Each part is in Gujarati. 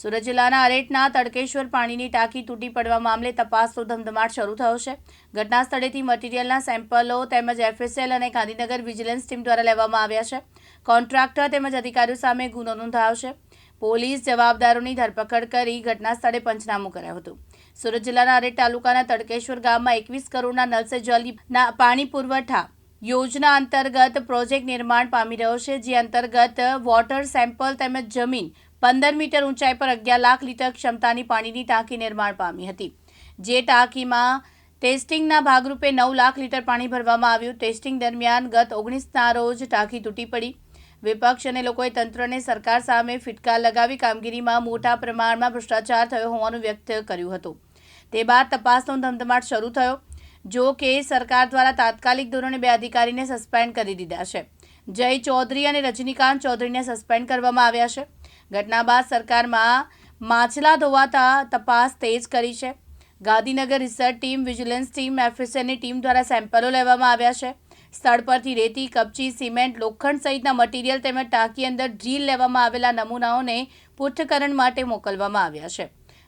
સુરત જિલ્લાના અરેટના તડકેશ્વર પાણીની ટાંકી તૂટી પડવા મામલે તપાસનો ધમધમાટ શરૂ થયો છે. ઘટના સ્થળેથી મટીરીયલના સેમ્પલો તેમજ એફએસએલ અને ગાંધીનગર વિજિલન્સ ટીમ દ્વારા લેવામાં આવ્યા છે. કોન્ટ્રાક્ટર તેમજ અધિકારીઓ સામે ગુનો નોંધાયો છે. પોલીસ જવાબદારોની ધરપકડ કરી ઘટના સ્થળે પંચનામું કરાયું હતું. સુરત જિલ્લાના અરેટ તાલુકાના તડકેશ્વર ગામમાં એકવીસ કરોડના નલ જલના પાણી પુરવઠા યોજના અંતર્ગત પ્રોજેક્ટ નિર્માણ પામી રહ્યો છે, જે અંતર્ગત વોટર સેમ્પલ તેમજ જમીન પંદર મીટર ઊંચાઈ પર અગિયાર લાખ લીટર ક્ષમતાની પાણીની ટાંકી નિર્માણ પામી હતી. જે ટાંકીમાં ટેસ્ટિંગના ભાગરૂપે નવ લાખ લીટર પાણી ભરવામાં આવ્યું. ટેસ્ટિંગ દરમિયાન ગત ઓગણીસના રોજ ટાંકી તૂટી પડી. વિપક્ષ અને લોકોએ તંત્રને સરકાર સામે ફિટકાર લગાવી કામગીરીમાં મોટા પ્રમાણમાં ભ્રષ્ટાચાર થયો હોવાનું વ્યક્ત કર્યું હતું. તે બાદ તપાસનો ધમધમાટ શરૂ થયો. જો કે સરકાર દ્વારા તાત્કાલિક ધોરણે બે અધિકારીને સસ્પેન્ડ કરી દીધા છે. જય ચૌધરી અને રજનીકાંત ચૌધરીને સસ્પેન્ડ કરવામાં આવ્યા છે. ઘટના બાદ સરકારમાં માછલા ધોવાતા તપાસ તેજ કરી છે. Gandhinagar research team, vigilance team, એફએસએની team દ્વારા સેમ્પલો લેવામાં આવ્યા છે. સ્થળ પરથી રેતી, કપચી, સિમેન્ટ, લોખંડ સહિતના મટીરીયલ તેમજ ટાંકી અંદર ડ્રીલ લેવામાં આવેલા નમૂનાઓને પૃથ્થકરણ માટે મોકલવામાં આવ્યા છે.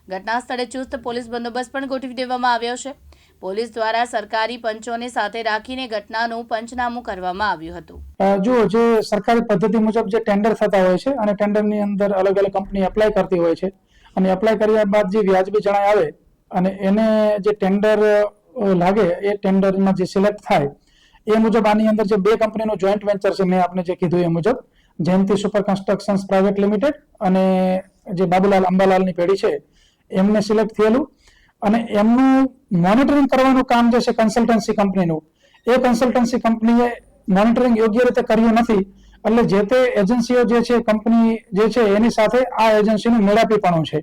ઘટના સ્થળે ચુસ્ત પોલીસ બંદોબસ્ત પણ ગોઠવી દેવામાં આવ્યો છે. પોલીસ દ્વારા સરકારી પંચોને સાથે રાખીને ઘટનાનું પંચનામું કરવામાં આવ્યું હતું. જો જે સરકારી પદ્ધતિ મુજબ જે ટેન્ડર થતા હોય છે અને ટેન્ડરની અંદર અલગ અલગ કંપની એપ્લાય કરતી હોય છે અને એપ્લાય કર્યા બાદ જે વ્યાજબી જણાય આવે અને એને જે ટેન્ડર લાગે, એ ટેન્ડરમાં જે સિલેક્ટ થાય, એ મુજબ આની અંદર જે બે કંપનીનું જોઈન્ટ વેન્ચર છે, મેં આપને જે કીધું એ મુજબ, Jayanti super constructions private limited અને જે બાબુલાલ અંબાલાલની પેઢી છે, એમને સિલેક્ટ થયેલું અને એમનું મોનિટરિંગ કરવાનું કામ જે છે કન્સલ્ટન્સી કંપનીનું એ કન્સલ્ટન્સી કંપનીએ મોનિટરિંગ યોગ્ય રીતે કર્યું નથી, એટલે જે તે એજન્સીઓ જે છે કંપની જે છે, એની સાથે આ એજન્સીનું મેળાપીપણું છે.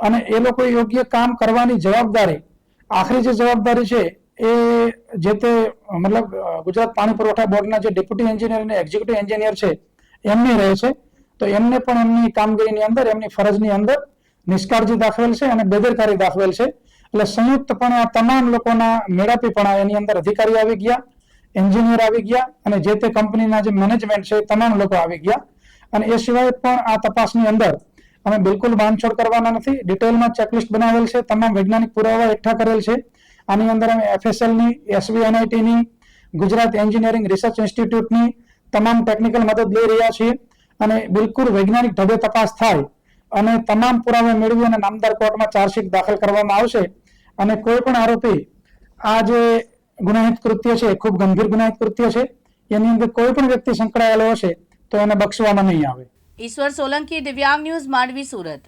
અને એ લોકો યોગ્ય કામ કરવાની જવાબદારી, આખરી જે જવાબદારી છે, એ જે તે, મતલબ, ગુજરાત પાણી પુરવઠા બોર્ડના જે ડેપ્યુટી એન્જિનિયર અને એક્ઝિક્યુટિવ એન્જિનિયર છે, એમની રહે છે. તો એમને પણ એમની કામગીરીની અંદર, એમની ફરજની અંદર નિષ્કાળજી દાખવેલ છે અને બેદરકારી દાખવેલ છે. એટલે સંયુક્તપણે આ તમામ લોકોના મેળાપીપણા એની અંદર અધિકારી આવી ગયા, એન્જિનિયર આવી ગયા અને જે તે કંપનીના જે મેનેજમેન્ટ છે તમામ લોકો આવી ગયા. અને એ સિવાય પણ આ તપાસની અંદર અમે બિલકુલ બાંધછોડ કરવાના નથી. ડિટેલમાં ચેકલિસ્ટ બનાવેલ છે. તમામ વૈજ્ઞાનિક પુરાવા એકઠા કરેલ છે. આની અંદર અમે એફએસએલની, એસવીએનઆઈટીની, ગુજરાત એન્જિનિયરિંગ રિસર્ચ ઇન્સ્ટિટ્યૂટની તમામ ટેકનિકલ મદદ લઈ રહ્યા છીએ અને બિલકુલ વૈજ્ઞાનિક ઢબે તપાસ થાય અને તમામ પુરાવા મેળવી અને નામદાર કોર્ટમાં ચાર્જશીટ દાખલ કરવામાં આવશે અને કોઈ પણ આરોપી આ જે ગુનાહિત કૃત્ય છે ખૂબ ગંભીર ગુનાહિત કૃત્ય છે, એની અંદર કોઈ પણ વ્યક્તિ સંકળાયેલો હશે તો એને બક્ષવામાં નહીં આવે. ઈશ્વર સોલંકી દિવ્યાંગ ન્યૂઝ માંડવી, સુરત.